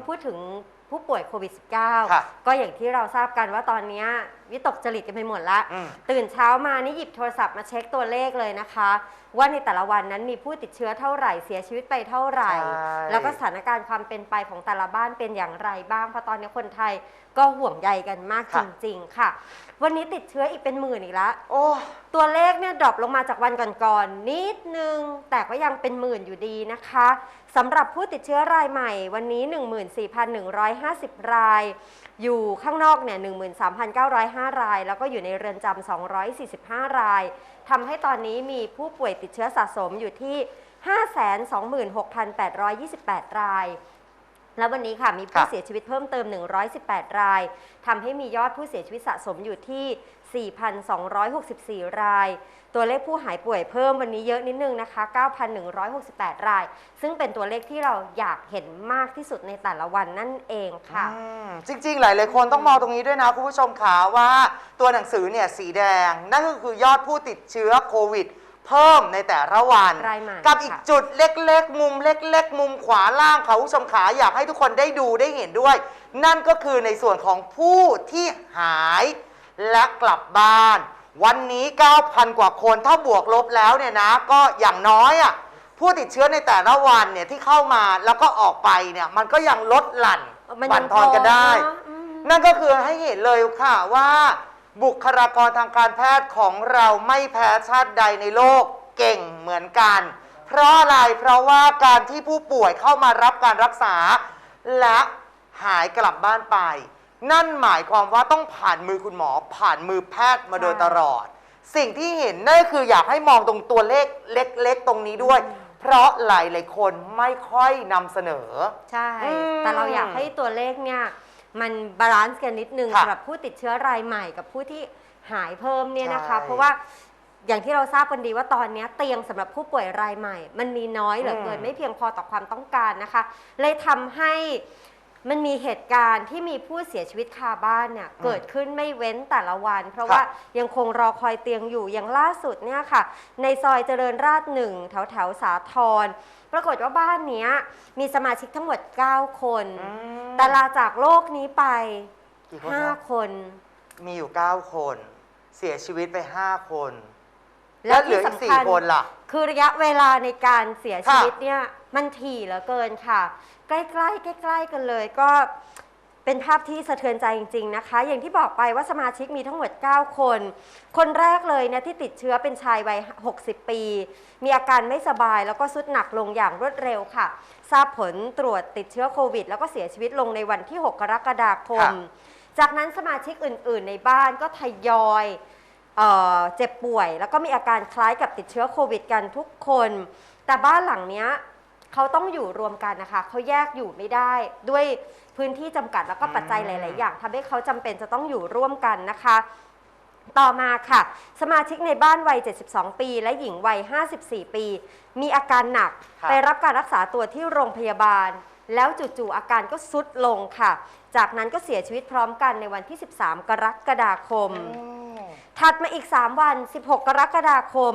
อพูดถึงผู้ป่วยโควิดค่ะ -19 ก็อย่างที่เราทราบกันว่าตอนเนี้ย วิตกจริตกันไปหมดละ อืม ตื่นเช้ามานี่หยิบโทรศัพท์มาเช็คตัวเลขเลยนะคะ ว่าในแต่ละวันนั้นมีผู้ติดเชื้อเท่าไหร่เสียชีวิตไปเท่าไหร่ ใช่ แล้วก็สถานการณ์ความเป็นไปของแต่ละบ้านเป็นอย่างไรบ้างเพราะตอนนี้คนไทยก็ห่วงใยกันมากจริงๆค่ะ วันนี้ติดเชื้ออีกเป็นหมื่นอีกแล้วโอ้ตัวตัวเลขเนี่ยดรอปลงมาจากวันก่อนๆนิดนึง แต่ก็ยังเป็นหมื่นอยู่ดีนะคะสำหรับผู้ติดเชื้อรายใหม่วันนี้ 14,150 ราย อยู่ข้างนอกเนี่ย5 ราย แล้วก็อยู่ในเรือนจำ245 รายทำให้ตอนนี้มีผู้ป่วยติดเชื้อสะสมอยู่ที่ 526,828 ราย แล้ววันนี้ค่ะมีผู้ค่ะเสียชีวิตเพิ่มเติม 118 รายทำให้มียอดผู้เสียชีวิตสะสมอยู่ที่ 4,264 ราย ตัวเลขผู้หายป่วยเพิ่มวันนี้เยอะนิดนึงนะคะ 9,168 ราย ซึ่งเป็นตัวเลขที่เราอยากเห็นมากที่สุดในแต่ละวันนั่นเองค่ะอืมจริง ๆ หลายๆคนต้องมองตรงนี้ด้วยนะคุณผู้ชมขาว่าตัวหนังสือเนี่ยสีแดง นั่นก็คือยอดผู้ติดเชื้อโควิด เพิ่มในแต่ละวัน รายใหม่กับอีกค่ะ จุดเล็กๆ มุมเล็ก ๆ มุมขวาล่างค่ะคุณผู้ชมขาอยากให้ทุกคนได้ดูได้เห็นด้วย นั่นก็คือในส่วนของผู้ที่หายและกลับบ้าน วันนี้ 9,000 กว่าคนถ้าบวกลบแล้วเนี่ยนะ ก็อย่างน้อยอะผู้ติดเชื้อในแต่ละวันเนี่ยที่เข้ามาแล้วก็ออกไปเนี่ยมันก็ยังลดหลั่นมันบั่ยันงทอนกันได้ พอนะอืม นั่นก็คือให้เห็นเลยค่ะว่า บุคลากรทางการแพทย์ของเราไม่แพ้ชาติใดในโลกเก่งเหมือนกัน เพราะอะไร เพราะว่าการที่ผู้ป่วยเข้ามารับการรักษา และหายกลับบ้านไป นั่นหมายความว่าต้องผ่านมือคุณหมอ ผ่านมือแพทย์มาโดยใช่ตลอด สิ่งที่เห็นนั่นก็คืออยากให้มองตรงตัวเลขเล็ก ๆ ตรงนี้ด้วย เพราะหลายๆคนไม่ค่อยนำเสนอ ใช่อืมแต่เราอยากให้ตัวเลขเนี่ย มันบาลานซ์กันนิดนึงค่ะสำหรับผู้ติดเชื้อรายใหม่กับผู้ที่หายเพิ่มเนี่ยนะคะ ใช่เพราะว่าอย่างที่เราทราบกันดีว่าตอนเนี้ยเตียงสำหรับผู้ป่วยรายใหม่ มันมีน้อยเหลือเกินอืม ไม่เพียงพอต่อความต้องการนะคะ เลยทำให้ มันมีเหตุการณ์ที่มีผู้เสียชีวิตคาบ้านเนี่ยเกิดขึ้นไม่เว้นแต่ละวัน เพราะว่ายังคงรอคอยเตียงอยู่อย่างล่าสุดเนี่ยค่ะ ในซอยเจริญราษฎร์หนึ่งแถวแถวๆสาทรปรากฏว่าบ้านเนี้ยมีสมาชิกทั้งหมด 9 คนอืมแต่ลาจากโลกนี้ไปกี่คนนะ5คน มีอยู่ 9 คน เสียชีวิตไป 5 คน และเหลืที่ออีกสำสี่คัญคนล่ะ คือระยะเวลาในการเสียชีค่ะวิตเนี่ยมันถี่เหลือเกินค่ะ ใกล้ๆใกล้ๆกันเลยก็เป็นภาพที่สะเทือนใจจริง ๆนะคะ อย่างที่บอกไปว่าสมาชิกมีทั้งหมด 9 คน คนแรกเลยเนี่ยที่ติดเชื้อเป็นชายวัย 60 ปี มีอาการไม่สบายแล้วก็สุดหนักลงอย่างรวดเร็วค่ะ ทราบผลตรวจติดเชื้อโควิด แล้วก็เสียชีวิตลงในวันที่ 6 กรกฎาคมค่ะจากนั้นสมาชิกอื่น ๆ ในบ้านก็ทยอย เอ่อเจ็บป่วย แล้วก็มีอาการคล้ายกับติดเชื้อโควิดกันทุกคน แต่บ้านหลังเนี้ยเขาต้องอยู่รวมกันนะคะ เขาแยกอยู่ไม่ได้ด้วยพื้นที่จำกัดแล้วก็ปัจจัยหลาย ๆ อย่างทำให้เขาจำเป็นจะต้องอยู่ร่วมกันนะคะ ต่อมาค่ะ สมาชิกในบ้านวัย 72 ปี และหญิงวัย 54 ปี มีอาการหนักค่ะไปรับการรักษาตัวที่โรงพยาบาล แล้วจู่ๆอาการก็ซุดลงค่ะ จากนั้นก็เสียชีวิตพร้อมกันในวันที่ 13 กรกฎาคม อืม ถัดมาอีก 3 วัน 16 กรกฎาคม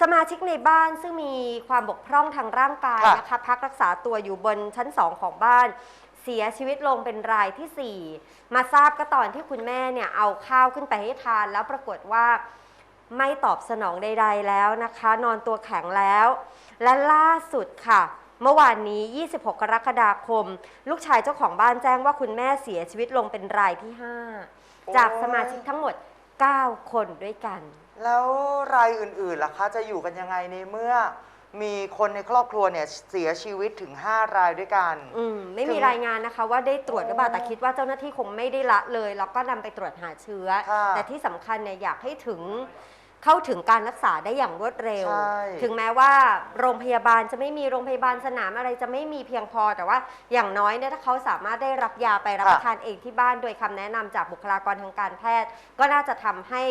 สมาชิกในบ้านซึ่งมีความบกพร่องทางร่างกายค่ะ นะคะพักรักษาตัวอยู่บนชั้น 2 ของบ้าน เสียชีวิตลงเป็นรายทีสี่ 4 มาทราบก็ตอนที่คุณแม่เนี่ยเอาข้าวขึ้นไปให้ทานแล้วปรากฏว่าไม่ตอบสนองใด ๆ แล้วนะคะ นอนตัวแข็งแล้ว และล่าสุดค่ะ เมื่อวานนี้ 26 กรกฎาคม ลูกชายเจ้าของบ้านแจ้งว่าคุณแม่เสียชีวิตลงเป็นรายที่ 5 จากสมาชิกทั้งหมด 9 คนด้วยกัน แล้วรายอื่นๆล่ะคะจะอยู่กันยังไงในเมื่อ มีคนในครอบครัวเนี่ยเสียชีวิตถึง 5 รายด้วยกัน อืมไม่มีถึงรายงานนะคะว่าได้ตรวจหรือเปล่าอ๋อแต่คิดว่าเจ้าหน้าที่คงไม่ได้ละเลย แล้วก็นำไปตรวจหาเชื้อ ค่ะ แต่ที่สำคัญเนี่ยอยากให้ถึง เข้าถึงการรักษาได้อย่างรวดเร็ว ใช่ ถึงแม้ว่าโรงพยาบาลจะไม่มีโรงพยาบาลสนามอะไรจะไม่มีเพียงพอ แต่ว่าอย่างน้อยเนี่ยถ้าเขาสามารถได้รับยาไปรับประทานเองที่บ้าน โดยคำแนะนำจากบุคลากรทางการแพทย์ ก็น่าจะทำให้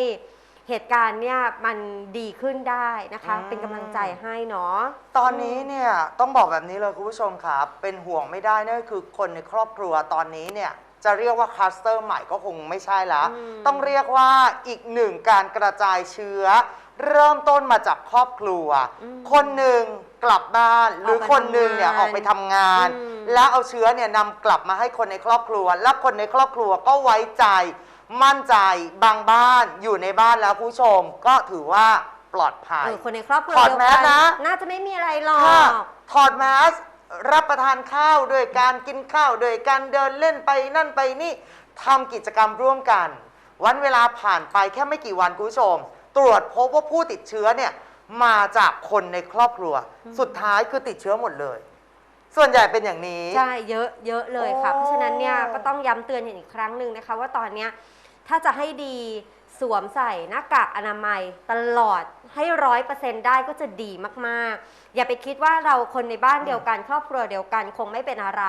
เหตุการณ์เนี่ยมันดีขึ้นได้นะคะ อืม เป็นกำลังใจให้เนาะ ตอนนี้เนี่ยต้องบอกแบบนี้เลยคุณผู้ชมครับเป็นห่วงไม่ได้นั่นก็คือคนในครอบครัวตอนนี้เนี่ย จะเรียกว่าคลัสเตอร์ใหม่ก็คงไม่ใช่แล้วอืมต้องเรียกว่าอีกหนึ่งการกระจายเชื้อ เริ่มต้นมาจากครอบครัว คนหนึ่งกลับบ้านหรือออกไปคนหนึ่งเนี่ยทำงานออกไปทำงานอืมแล้วเอาเชื้อเนี่ยนำกลับมาให้คนในครอบครัว และคนในครอบครัวก็ไว้ใจ มั่นใจบางบ้านอยู่ในบ้านแล้วผู้ชม ก็ถือว่าปลอดภัยเออคนในครอบครัวถอดเดียวแมกัสนะน่าจะไม่มีอะไรหรอค่ะกถอดแมส รับประทานข้าวโดยการกินข้าวโดยการเดินเล่นไปนั่นไปนี่ทำกิจกรรมร่วมกัน วันเวลาผ่านไปแค่ไม่กี่วันคุณผู้ชม ตรวจพบว่าผู้ติดเชื้อเนี่ยมาจากคนในครอบครัว สุดท้ายคือติดเชื้อหมดเลย ส่วนใหญ่เป็นอย่างนี้ ใช่ เยอะเยอะเลยค่ะโอ้เพราะฉะนั้นเนี่ยก็ต้องย้ำเตือนอีกครั้งหนึ่งนะคะ ว่าตอนเนี้ยถ้าจะให้ดี สวมใส่หน้ากากอนามัยตลอดให้ร้อยเปอร์เซ็นต์ได้ก็จะดีมากๆ อย่าไปคิดว่าเราคนในบ้านเดียวกัน ครอบครัวเดียวกันคงไม่เป็นอะไร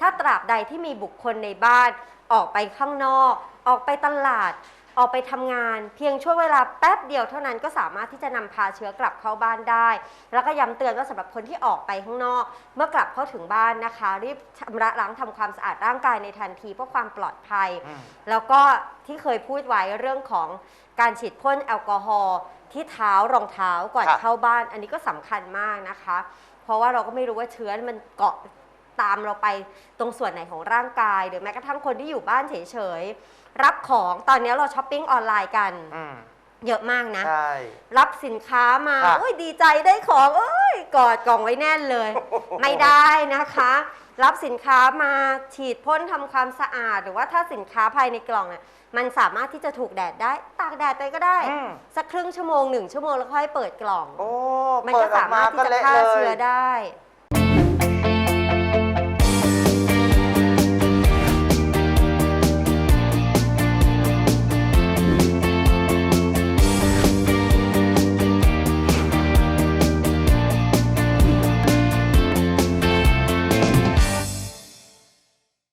ถ้าตราบใดที่มีบุคคลในบ้านออกไปข้างนอก ออกไปตลาด ออกไปทำงาน เพียงช่วงเวลาแป๊บเดียวเท่านั้นก็สามารถที่จะนำพาเชื้อกลับเข้าบ้านได้ แล้วก็ย้ำเตือนว่าสำหรับคนที่ออกไปข้างนอก เมื่อกลับเข้าถึงบ้านนะคะ รีบชำระล้างทำความสะอาดร่างกายในทันทีเพื่อความปลอดภัย อืม แล้วก็ที่เคยพูดไว้เรื่องของการฉีดพ่นแอลกอฮอล์ที่เท้ารองเท้าก่อนครับ เข้าบ้าน อันนี้ก็สำคัญมากนะคะ เพราะว่าเราก็ไม่รู้ว่าเชื้อมันเกาะตามเราไปตรงส่วนไหนของร่างกาย หรือแม้กระทั่งคนที่อยู่บ้านเฉยๆ รับของตอนนี้เราช้อปปิ้งออนไลน์กัน อืมเยอะมากนะ ใช่ รับสินค้ามาครับโอ้ยดีใจได้ของเอ้ยกอดกล่องไว้แน่นเลย ไม่ได้นะคะ รับสินค้ามาฉีดพ่นทำความสะอาด หรือว่าถ้าสินค้าภายในกล่องเนี่ยมันสามารถที่จะถูกแดดได้ ตากแดดไปก็ได้ อืม สักครึ่งชั่วโมงหนึ่งชั่วโมงแล้วค่อยเปิดกล่อง โอ้มันเปิก็ดออสากมามารถที่ก็จะเละฆ่าเลเชื้ยอได้